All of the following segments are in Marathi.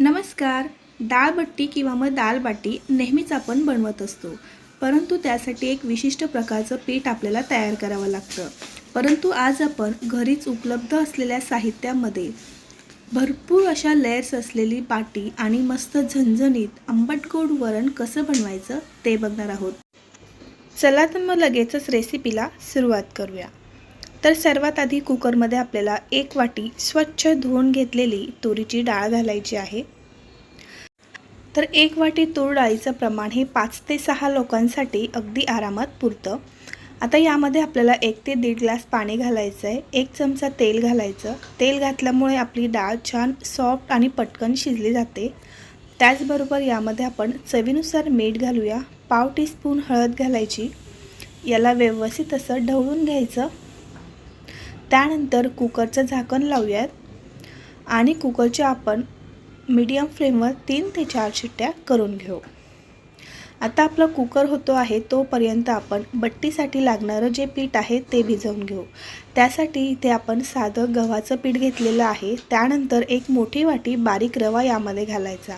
नमस्कार. डाळबट्टी किंवा मग दालबाटी नेहमीच आपण बनवत असतो. परंतु त्यासाठी एक विशिष्ट प्रकारचं पीठ आपल्याला तयार करावं लागतं. परंतु आज आपण घरीच उपलब्ध असलेल्या साहित्यामध्ये भरपूर अशा लेयर्स असलेली बाटी आणि मस्त झणझणीत आंबट गोड वरण कसं बनवायचं ते बघणार आहोत. चला तर मग लगेचच रेसिपीला सुरुवात करूया. तर सर्वात आधी कुकरमध्ये आपल्याला एक वाटी स्वच्छ धुवून घेतलेली तुरीची डाळ घालायची आहे. तर एक वाटी तूर डाळीचं प्रमाण हे पाच ते सहा लोकांसाठी अगदी आरामात पुरतं. आता यामध्ये आपल्याला एक ते दीड ग्लास पाणी घालायचं आहे एक चमचा तेल घालायचं. तेल घातल्यामुळे आपली डाळ छान सॉफ्ट आणि पटकन शिजली जाते. त्याचबरोबर यामध्ये आपण चवीनुसार मीठ घालूया पाव टीस्पून हळद घालायची. याला व्यवस्थित असं ढवळून घ्यायचं. त्यानंतर कुकरचं झाकण लावूयात. आणि कुकरच्या आपण मीडियम फ्लेमवर तीन ते चार शिट्ट्या करून घेऊ. आता आपला कुकर होतो आहे तोपर्यंत आपण बट्टीसाठी लागणारं जे पीठ आहे ते भिजवून घेऊ. त्यासाठी इथे आपण साधं गव्हाचं पीठ घेतलेलं आहे. त्यानंतर एक मोठी वाटी बारीक रवा यामध्ये घालायचा.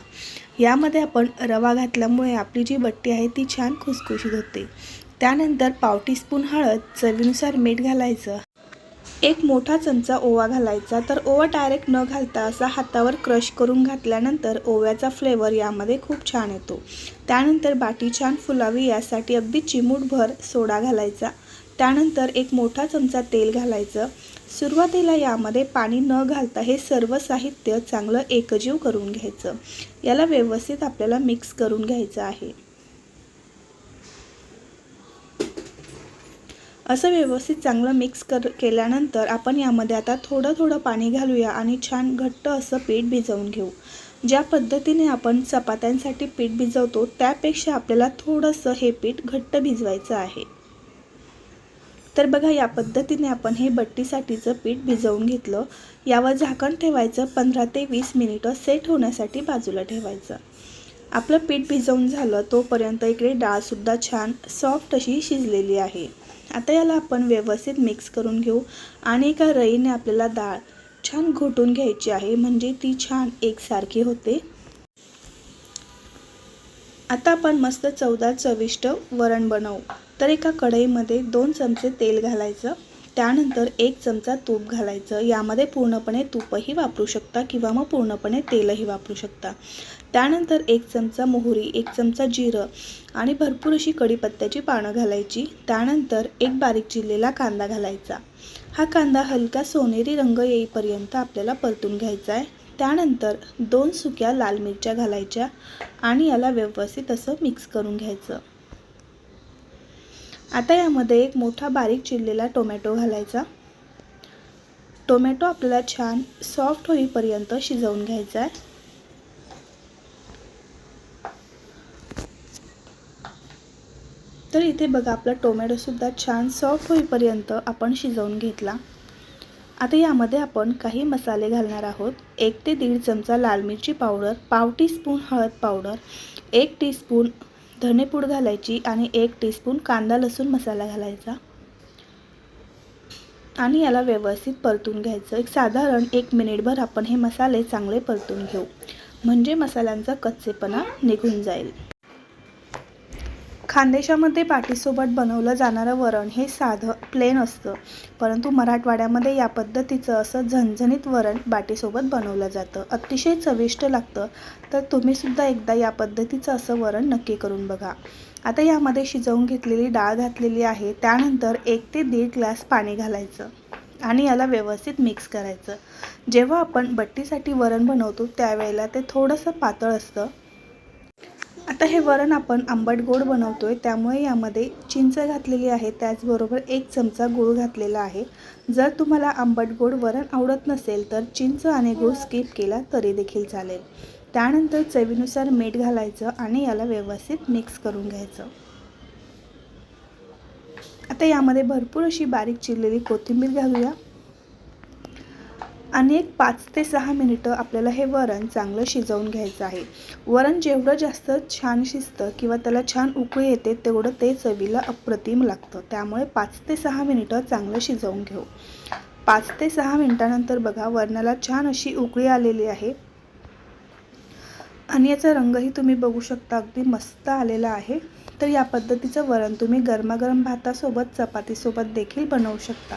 यामध्ये आपण रवा घातल्यामुळे आपली जी बट्टी आहे ती छान खुसखुशीत होते. त्यानंतर पाव टीस्पून हळद चवीनुसार मीठ घालायचं. एक मोठा चमचा ओवा घालायचा तर ओवा डायरेक्ट न घालता असा हातावर क्रश करून घातल्यानंतर ओव्याचा फ्लेवर यामध्ये खूप छान येतो. त्यानंतर बाटी छान फुलावी यासाठी अगदी चिमूटभर सोडा घालायचा. त्यानंतर एक मोठा चमचा तेल घालायचं. सुरुवातीला यामध्ये पाणी न घालता हे सर्व साहित्य चांगलं एकजीव करून घ्यायचं. याला व्यवस्थित आपल्याला मिक्स करून घ्यायचं आहे. असं व्यवस्थित चांगलं मिक्स कर केल्यानंतर आपण यामध्ये आता थोडं थोडं पाणी घालूया आणि छान घट्ट असं पीठ भिजवून घेऊ. ज्या पद्धतीने आपण चपात्यांसाठी पीठ भिजवतो त्यापेक्षा आपल्याला थोडंसं हे पीठ घट्ट भिजवायचं आहे. तर बघा या पद्धतीने आपण हे बट्टीसाठीचं पीठ भिजवून घेतलं. यावर झाकण ठेवायचं पंधरा ते वीस मिनिटं सेट होण्यासाठी बाजूला ठेवायचं. आपलं पीठ भिजवून झालं तोपर्यंत इकडे डाळसुद्धा छान सॉफ्ट अशी शिजलेली आहे. आता याला आपण व्यवस्थित मिक्स करून घेऊ. आणि एका रईने आपल्याला डाळ छान घोटून घ्यायची आहे. म्हणजे ती छान एकसारखी होते. आता आपण मस्त चवदार चविष्ट वरण बनवू. तर एका कढईमध्ये दोन चमचे तेल घालायचं. त्यानंतर एक चमचा तूप घालायचं. यामध्ये पूर्णपणे तूपही वापरू शकता किंवा मग पूर्णपणे तेलही वापरू शकता. त्यानंतर एक चमचा मोहरी एक चमचा जिरं आणि भरपूर अशी कढीपत्त्याची पानं घालायची. त्यानंतर एक बारीक चिरलेला कांदा घालायचा. हा कांदा हलका सोनेरी रंग येईपर्यंत आपल्याला परतून घ्यायचा आहे. त्यानंतर दोन सुक्या लाल मिरच्या घालायच्या आणि याला व्यवस्थित असं मिक्स करून घ्यायचं. आता यामध्ये एक मोठा बारीक चिरलेला टोमॅटो घालायचा. टोमॅटो आपल्याला छान सॉफ्ट होईपर्यंत शिजवून घ्यायचा आहे. तर इथे बघा आपला टोमॅटोसुद्धा छान सॉफ्ट होईपर्यंत आपण शिजवून घेतला. आता यामध्ये आपण काही मसाले घालणार आहोत. एक ते दीड चमचा लाल मिरची पावडर पाव टीस्पून हळद पावडर एक टीस्पून धनेपूड घालायची आणि एक टीस्पून कांदा लसूण मसाला घालायचा. आणि याला व्यवस्थित परतून घ्यायचं. एक साधारण एक मिनिटभर आपण हे मसाले चांगले परतून घेऊ. म्हणजे मसाल्यांचा कच्चेपणा निघून जाईल. खानदेशामध्ये बाटीसोबत बनवलं जाणारं वरण हे साधं प्लेन असतं. परंतु मराठवाड्यामध्ये या पद्धतीचं असं झणझणीत वरण बाटीसोबत बनवलं जातं. अतिशय चविष्ट लागतं. तर तुम्हीसुद्धा एकदा या पद्धतीचं असं वरण नक्की करून बघा. आता यामध्ये शिजवून घेतलेली डाळ घातलेली आहे. त्यानंतर एक ते दीड ग्लास पाणी घालायचं आणि याला व्यवस्थित मिक्स करायचं. जेव्हा आपण बट्टीसाठी वरण बनवतो त्यावेळेला ते थोडंसं पातळ असतं. आता हे वरण आपण आंबट गोड बनवतो आहे त्यामुळे यामध्ये चिंच घातलेली आहे. त्याचबरोबर एक चमचा गूळ घातलेला आहे. जर तुम्हाला आंबट गोड वरण आवडत नसेल तर चिंच आणि गूळ स्किप केला तरी देखील चालेल. त्यानंतर चवीनुसार मीठ घालायचं आणि याला व्यवस्थित मिक्स करून घ्यायचं. आता यामध्ये भरपूर अशी बारीक चिरलेली कोथिंबीर घालूया. आणि एक पाच ते सहा मिनिटं आपल्याला हे वरण चांगलं शिजवून घ्यायचं आहे. वरण जेवढं जास्त छान शिजतं किंवा त्याला छान उकळी येते तेवढं ते चवीला अप्रतिम लागतं. त्यामुळे पाच ते सहा मिनिटं चांगलं शिजवून घेऊ. पाच ते सहा मिनिटानंतर बघा वरणाला छान अशी उकळी आलेली आहे. आणि याचा रंगही तुम्ही बघू शकता अगदी मस्त आलेला आहे. तर या पद्धतीचं वरण तुम्ही गरमागरम भातासोबत चपातीसोबत देखील बनवू शकता.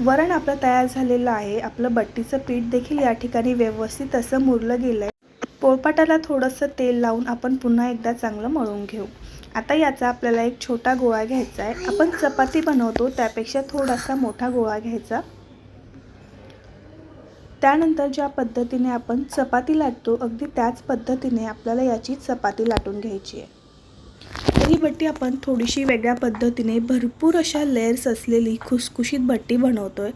वरण आपलं तयार झालेलं आहे. आपलं बट्टीचं पीठ देखील या ठिकाणी व्यवस्थित असं मुरलं गेलं आहे पोळपाटाला थोडंसं तेल लावून आपण पुन्हा एकदा चांगलं मळून घेऊ. आता याचा आपल्याला एक छोटा गोळा घ्यायचा आहे आपण चपाती बनवतो त्यापेक्षा थोडासा मोठा गोळा घ्यायचा. त्यानंतर ज्या पद्धतीने आपण चपाती लाटतो अगदी त्याच पद्धतीने आपल्याला याची चपाती लाटून घ्यायची आहे ही भट्टी आपण थोडीशी वेगळ्या पद्धतीने भरपूर अशा लेअर्स असलेली खुसखुशीत भट्टी बनवतो आहे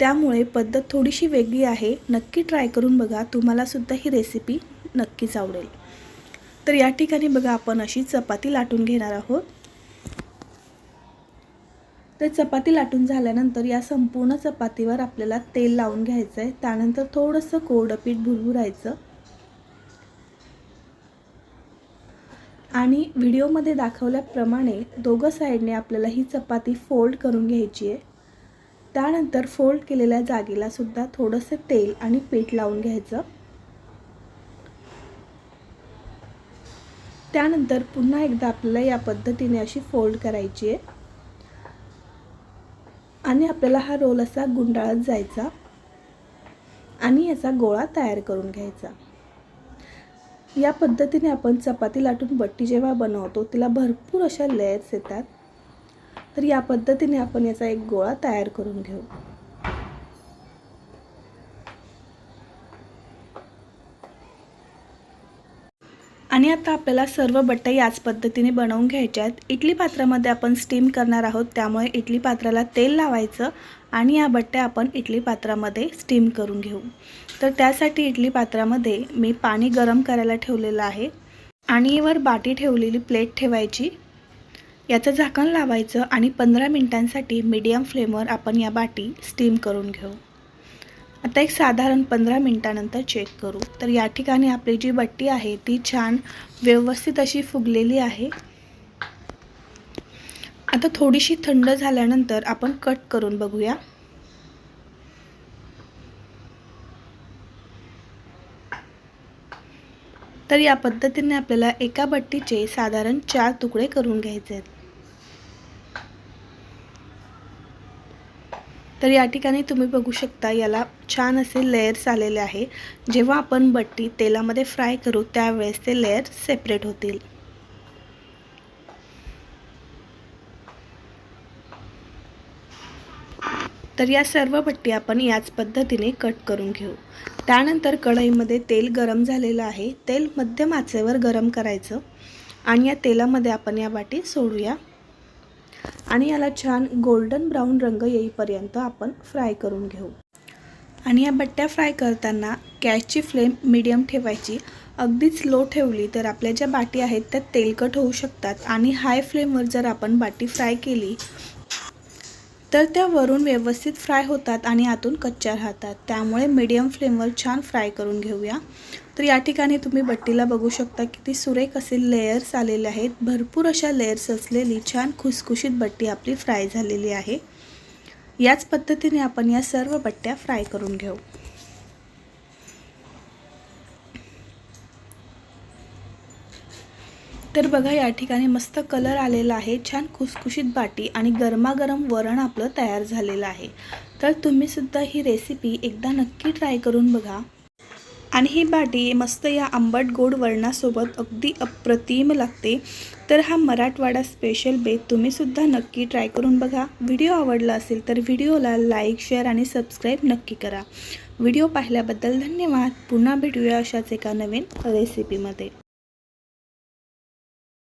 त्यामुळे पद्धत थोडीशी वेगळी आहे. नक्की ट्राय करून बघा. तुम्हालासुद्धा ही रेसिपी नक्कीच आवडेल. तर या ठिकाणी बघा आपण अशी चपाती लाटून घेणार आहोत. तर चपाती लाटून झाल्यानंतर या संपूर्ण चपातीवर आपल्याला तेल लावून घ्यायचं आहे त्यानंतर थोडंसं कोरडं पीठ भुरभुरायचं. आणि व्हिडिओमध्ये दाखवल्याप्रमाणे दोघं साईडने आपल्याला ही चपाती फोल्ड करून घ्यायची आहे. त्यानंतर फोल्ड केलेल्या जागेलासुद्धा थोडंसं तेल आणि पीठ लावून घ्यायचं. त्यानंतर पुन्हा एकदा आपल्याला या पद्धतीने अशी फोल्ड करायची आहे. आणि आपल्याला हा रोल असा गुंडाळत जायचा आणि याचा गोळा तयार करून घ्यायचा. या पद्धतीने आपण चपाती लाटून बट्टी जेव्हा बनवतो तिला भरपूर अशा लेयर्स येतात. तर या पद्धतीने आपण याचा एक गोळा तयार करून घेऊ. आणि आता आपल्याला सर्व बट्ट्या याच पद्धतीने बनवून घ्यायच्या आहेत. इडली पात्रामध्ये आपण स्टीम करणार आहोत त्यामुळे इडली पात्राला तेल लावायचं आणि या बट्ट्या आपण इडली पात्रामध्ये स्टीम करून घेऊ. तर त्यासाठी इडली पात्रामध्ये मी पाणी गरम करायला ठेवलेलं आहे आणि वर बाटी ठेवलेली प्लेट ठेवायची. याचं झाकण लावायचं आणि पंधरा मिनटांसाठी मीडियम फ्लेमवर आपण या बाटी स्टीम करून घेऊ. आता एक साधारण पंधरा मिनटानंतर चेक करू. तर या ठिकाणी आपली जी बट्टी आहे ती छान व्यवस्थित अशी फुगलेली आहे. आता थोडीशी थंड झाल्यानंतर आपण कट करून बघूया. तर या पद्धतीने आपल्याला एका बट्टीचे साधारण चार तुकडे करून घ्यायचे आहेत. तर या ठिकाणी तुम्ही बघू शकता याला छान असे लेयर्स आलेले आहे. जेव्हा आपण बट्टी तेलामध्ये फ्राय करू त्यावेळेस ते लेयर सेपरेट होतील. तर या सर्व बट्टी आपण याच पद्धतीने कट करून घेऊ. त्यानंतर कढईमध्ये तेल गरम झालेलं आहे. तेल मध्यम आचेवर गरम करायचं. आणि या तेलामध्ये आपण या बाटी सोडूया. आणि याला छान गोल्डन ब्राऊन रंग येईपर्यंत आपण फ्राय करून घेऊ. आणि या बट्ट्या फ्राय करताना गॅसची फ्लेम मीडियम ठेवायची. अगदीच लो ठेवली तर आपल्या ज्या बाटी आहेत त्या तेलकट होऊ शकतात. आणि हाय फ्लेमवर जर आपण बाटी फ्राय केली तर त्या वरून व्यवस्थित फ्राय होतात आणि आतून कच्च्या राहतात. त्यामुळे मीडियम फ्लेमवर छान फ्राय करून घेऊया. तर या ठिकाणी तुम्ही बट्टीला बघू शकता किती सुरेख असे लेयर्स आलेले आहेत. भरपूर अशा लेयर्स असलेली छान खुसखुशीत बट्टी आपली फ्राय झालेली आहे. याच पद्धतीने आपण या सर्व बट्ट्या फ्राय करून घेऊ. तर बघा या ठिकाणी मस्त कलर आलेला आहे छान खुसखुशीत बाटी आणि गरमागरम वरण आपलं तयार झालेलं आहे. तर तुम्हीसुद्धा ही रेसिपी एकदा नक्की ट्राय करून बघा. आणि ही बाटी मस्त या आंबट गोड वरणासोबत अगदी अप्रतिम लागते. तर हा मराठवाडा स्पेशल बेत तुम्हीसुद्धा नक्की ट्राय करून बघा. व्हिडिओ आवडला असेल तर व्हिडिओला लाईक शेअर आणि सबस्क्राईब नक्की करा. व्हिडिओ पाहिल्याबद्दल धन्यवाद. पुन्हा भेटूया अशाच एका नवीन रेसिपीमध्ये